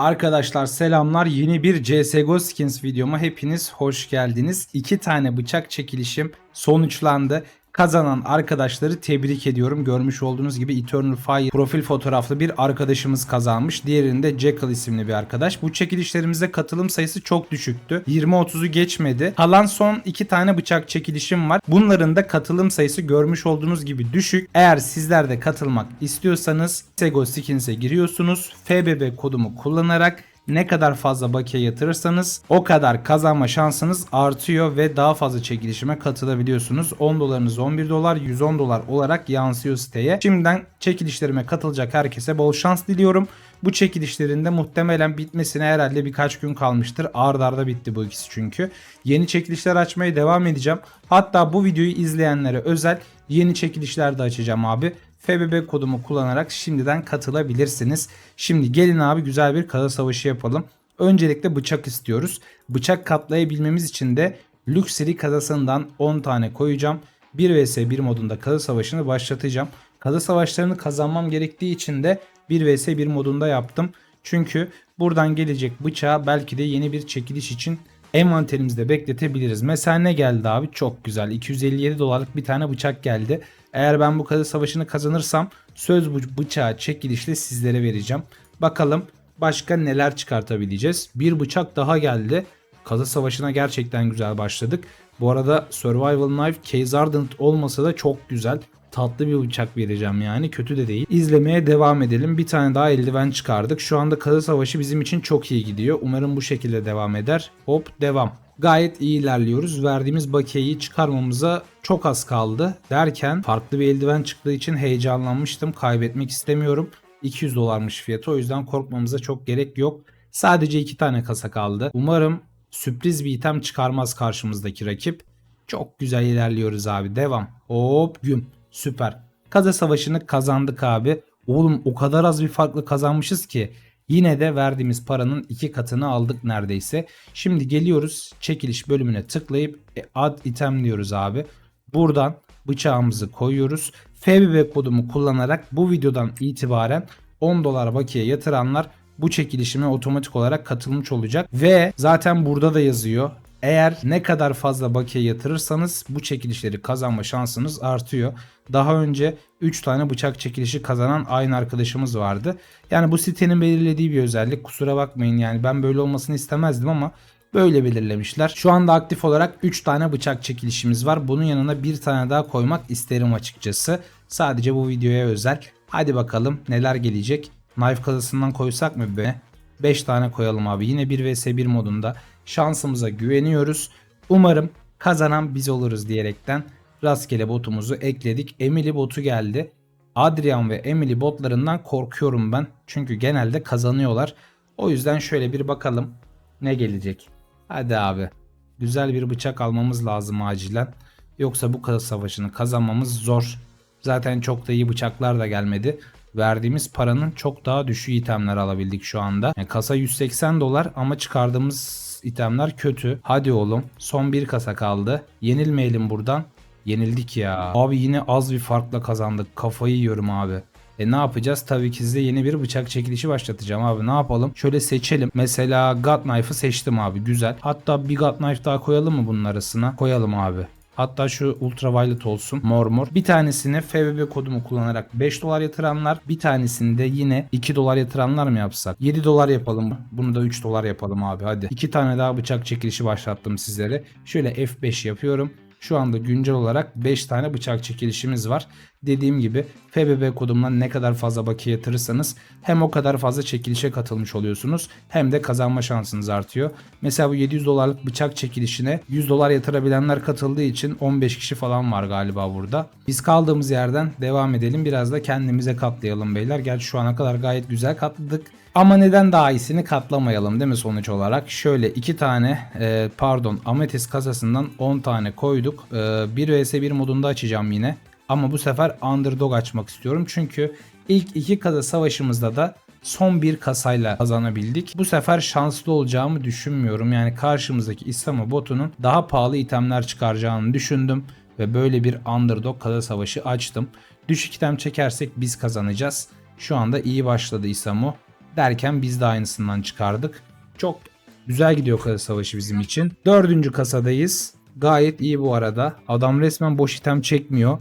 Arkadaşlar selamlar. Yeni bir CSGO Skins videoma hepiniz hoş geldiniz. İki tane bıçak çekilişim sonuçlandı. Kazanan arkadaşları tebrik ediyorum. Görmüş olduğunuz gibi Eternal Fire profil fotoğraflı bir arkadaşımız kazanmış. Diğerinde Jackal isimli bir arkadaş. Bu çekilişlerimize katılım sayısı çok düşüktü. 20-30'u geçmedi. Kalan son iki tane bıçak çekilişim var. Bunların da katılım sayısı görmüş olduğunuz gibi düşük. Eğer sizler de katılmak istiyorsanız CSGO Skins'e giriyorsunuz. FBB kodumu kullanarak ne kadar fazla bakiye yatırırsanız o kadar kazanma şansınız artıyor ve daha fazla çekilişime katılabiliyorsunuz. 10 dolarınız 11 dolar 110 dolar olarak yansıyor siteye. Şimdiden çekilişlerime katılacak herkese bol şans diliyorum. Bu çekilişlerin de muhtemelen bitmesine herhalde birkaç gün kalmıştır. Ard arda bitti bu ikisi çünkü. Yeni çekilişler açmaya devam edeceğim. Hatta bu videoyu izleyenlere özel yeni çekilişler de açacağım abi. FBB kodumu kullanarak şimdiden katılabilirsiniz. Şimdi gelin abi güzel bir kara savaşı yapalım. Öncelikle bıçak istiyoruz. Bıçak katlayabilmemiz için de Luxury kasasından 10 tane koyacağım. 1 vs 1 modunda kara savaşını başlatacağım. Kara savaşlarını kazanmam gerektiği için de 1 vs 1 modunda yaptım. Çünkü buradan gelecek bıçağı belki de yeni bir çekiliş için envanterimizde bekletebiliriz. Mesela ne geldi abi? Çok güzel. 257 dolarlık bir tane bıçak geldi. Eğer ben bu kazı savaşını kazanırsam söz bu bıçağı çekilişle sizlere vereceğim. Bakalım başka neler çıkartabileceğiz. Bir bıçak daha geldi. Kazı savaşına gerçekten güzel başladık. Bu arada Survival Knife Case Ardent olmasa da çok güzel. Tatlı bir bıçak vereceğim yani kötü de değil. İzlemeye devam edelim. Bir tane daha eldiven çıkardık. Şu anda kazı savaşı bizim için çok iyi gidiyor. Umarım bu şekilde devam eder. Hop devam gayet iyi ilerliyoruz. Verdiğimiz bakiyeyi çıkarmamıza çok az kaldı derken farklı bir eldiven çıktığı için heyecanlanmıştım. Kaybetmek istemiyorum. 200 dolarmış fiyatı o yüzden korkmamıza çok gerek yok. Sadece iki tane kasa kaldı. Umarım sürpriz bir item çıkarmaz karşımızdaki rakip. Çok güzel ilerliyoruz abi. Devam. Hop güm. Süper. Kaza savaşını kazandık abi. Oğlum o kadar az bir farklı kazanmışız ki. Yine de verdiğimiz paranın iki katını aldık neredeyse. Şimdi geliyoruz çekiliş bölümüne tıklayıp e, add item diyoruz abi. Buradan bıçağımızı koyuyoruz. FBB kodumu kullanarak bu videodan itibaren 10 dolar bakiye yatıranlar bu çekilişime otomatik olarak katılmış olacak. Ve zaten burada da yazıyor. Eğer ne kadar fazla bakiye yatırırsanız bu çekilişleri kazanma şansınız artıyor. Daha önce 3 tane bıçak çekilişi kazanan aynı arkadaşımız vardı. Yani bu sitenin belirlediği bir özellik. Kusura bakmayın yani ben böyle olmasını istemezdim ama böyle belirlemişler. Şu anda aktif olarak 3 tane bıçak çekilişimiz var. Bunun yanına bir tane daha koymak isterim açıkçası. Sadece bu videoya özel. Hadi bakalım neler gelecek. Knife kasasından koysak mı be? 5 tane koyalım abi. Yine 1 vs 1 modunda şansımıza güveniyoruz. Umarım kazanan biz oluruz diyerekten rastgele botumuzu ekledik. Emily botu geldi. Adrian ve Emily botlarından korkuyorum ben. Çünkü genelde kazanıyorlar. O yüzden şöyle bir bakalım ne gelecek. Hadi abi. Güzel bir bıçak almamız lazım acilen. Yoksa bu kasa savaşını kazanmamız zor. Zaten çok da iyi bıçaklar da gelmedi. Verdiğimiz paranın çok daha düşük itemler alabildik şu anda. Yani kasa 180 dolar ama çıkardığımız itemler kötü. Hadi oğlum. Son bir kasa kaldı. Yenilmeyelim buradan. Yenildik ya. Abi yine az bir farkla kazandık. Kafayı yiyorum abi. E ne yapacağız? Tabii ki size yeni bir bıçak çekilişi başlatacağım abi. Ne yapalım? Şöyle seçelim. Mesela God Knife'ı seçtim abi. Güzel. Hatta bir God Knife daha koyalım mı bunun arasına? Koyalım abi. Hatta şu ultraviolet olsun mor mor. Bir tanesini FBB kodumu kullanarak 5 dolar yatıranlar. Bir tanesini de yine 2 dolar yatıranlar mı yapsak? 7 dolar yapalım. Bunu da 3 dolar yapalım abi hadi. 2 tane daha bıçak çekilişi başlattım sizlere. Şöyle F5 yapıyorum. Şu anda güncel olarak 5 tane bıçak çekilişimiz var. Dediğim gibi FBB kodumdan ne kadar fazla bakiye yatırırsanız hem o kadar fazla çekilişe katılmış oluyorsunuz hem de kazanma şansınız artıyor. Mesela bu 700 dolarlık bıçak çekilişine 100 dolar yatırabilenler katıldığı için 15 kişi falan var galiba burada. Biz kaldığımız yerden devam edelim. Biraz da kendimize katlayalım beyler. Gerçi şu ana kadar gayet güzel katladık. Ama neden daha iyisini katlamayalım değil mi sonuç olarak? Şöyle iki tane e, pardon ametist kasasından 10 tane koyduk. E, 1 vs 1 modunda açacağım yine. Ama bu sefer underdog açmak istiyorum. Çünkü ilk iki kasa savaşımızda da son bir kasayla kazanabildik. Bu sefer şanslı olacağımı düşünmüyorum. Yani karşımızdaki İslam'a botunun daha pahalı itemler çıkaracağını düşündüm. Ve böyle bir underdog kasa savaşı açtım. Düşük item çekersek biz kazanacağız. Şu anda iyi başladı İsamu. Derken biz de aynısından çıkardık. Çok güzel gidiyor kasa savaşı bizim için. Dördüncü kasadayız. Gayet iyi bu arada. Adam resmen boş item çekmiyor.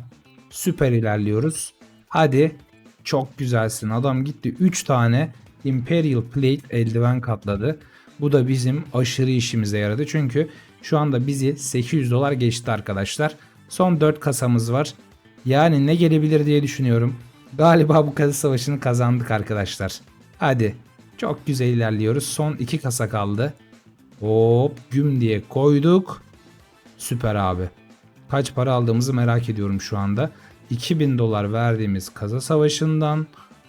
Süper ilerliyoruz. Hadi çok güzelsin. Adam gitti 3 tane Imperial Plate eldiven katladı. Bu da bizim aşırı işimize yaradı. Çünkü şu anda bizi 800 dolar geçti arkadaşlar. Son 4 kasamız var. Yani ne gelebilir diye düşünüyorum. Galiba bu kasa savaşını kazandık arkadaşlar. Hadi. Çok güzel ilerliyoruz. Son 2 kasa kaldı. Hop güm diye koyduk. Süper abi. Kaç para aldığımızı merak ediyorum şu anda. 2000 dolar verdiğimiz kaza savaşından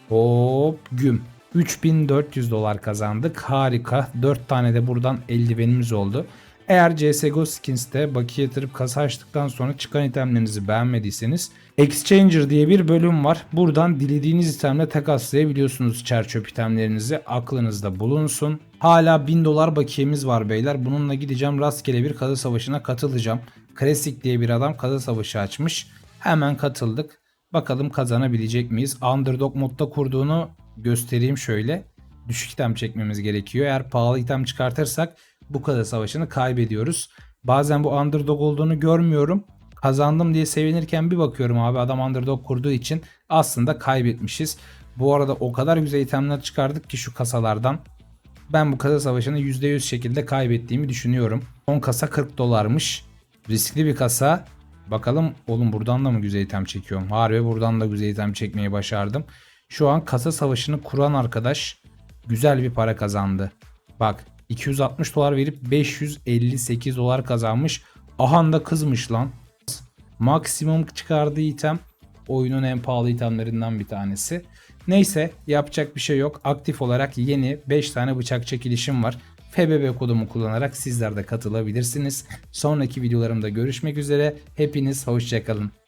hop güm. 3400 dolar kazandık. Harika. 4 tane de buradan eldivenimiz oldu. Eğer CSGO Skins'te bakiye yatırıp kasa açtıktan sonra çıkan itemlerinizi beğenmediyseniz Exchanger diye bir bölüm var. Buradan dilediğiniz itemle takaslayabiliyorsunuz çerçöp itemlerinizi. Aklınızda bulunsun. Hala 1000 dolar bakiyemiz var beyler. Bununla gideceğim rastgele bir kasa savaşına katılacağım. Klasik diye bir adam kasa savaşı açmış. Hemen katıldık. Bakalım kazanabilecek miyiz? Underdog modda kurduğunu göstereyim şöyle. Düşük item çekmemiz gerekiyor. Eğer pahalı item çıkartırsak bu kadar savaşını kaybediyoruz. Bazen bu underdog olduğunu görmüyorum. Kazandım diye sevinirken bir bakıyorum abi adam underdog kurduğu için aslında kaybetmişiz. Bu arada o kadar güzel itemler çıkardık ki şu kasalardan. Ben bu kasa savaşını %100 şekilde kaybettiğimi düşünüyorum. 10 kasa 40 dolarmış. Riskli bir kasa. Bakalım oğlum buradan da mı güzel item çekiyorum? Harbi buradan da güzel item çekmeyi başardım. Şu an kasa savaşını kuran arkadaş güzel bir para kazandı. Bak 260 dolar verip 558 dolar kazanmış. Ahan da kızmış lan. Maksimum çıkardığı item oyunun en pahalı itemlerinden bir tanesi. Neyse yapacak bir şey yok. Aktif olarak yeni 5 tane bıçak çekilişim var. FBB kodumu kullanarak sizler de katılabilirsiniz. Sonraki videolarımda görüşmek üzere. Hepiniz hoşçakalın.